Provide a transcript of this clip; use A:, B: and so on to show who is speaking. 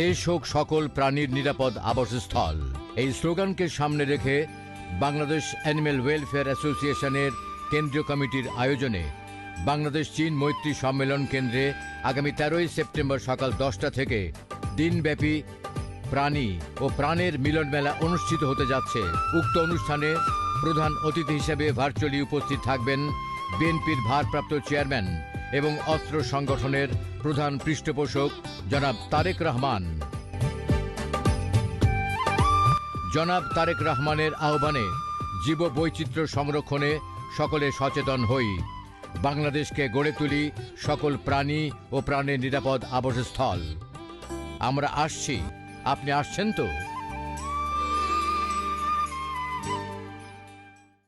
A: দেশ হোক, সকল প্রাণীর নিরাপদ আবাসস্থল। এই স্লোগানকে সামনে রেখে বাংলাদেশ অ্যানিম্যাল ওয়েলফেয়ার অ্যাসোসিয়েশনের কেন্দ্রীয় কমিটির আয়োজনে বাংলাদেশ চীন মৈত্রী সম্মেলন কেন্দ্রে আগামী তেরোই সেপ্টেম্বর সকাল দশটা থেকে দিনব্যাপী প্রাণী ও প্রাণের মিলন মেলা অনুষ্ঠিত হতে যাচ্ছে। উক্ত অনুষ্ঠানে প্রধান অতিথি হিসেবে ভার্চুয়ালি উপস্থিত থাকবেন বিএনপির ভারপ্রাপ্ত চেয়ারম্যান এবং অস্ত্র সংগঠনের প্রধান পৃষ্ঠপোষক জনাব তারেক রহমান। জনাব তারেক রহমানের আহ্বানে জীব বৈচিত্র্য সংরক্ষণে সকলে সচেতন হই। বাংলাদেশকে গড়ে তুলি সকল প্রাণী ও প্রাণের নিরাপদ আবাসস্থল। আমরা আসছি। আপনি আসছেন তো?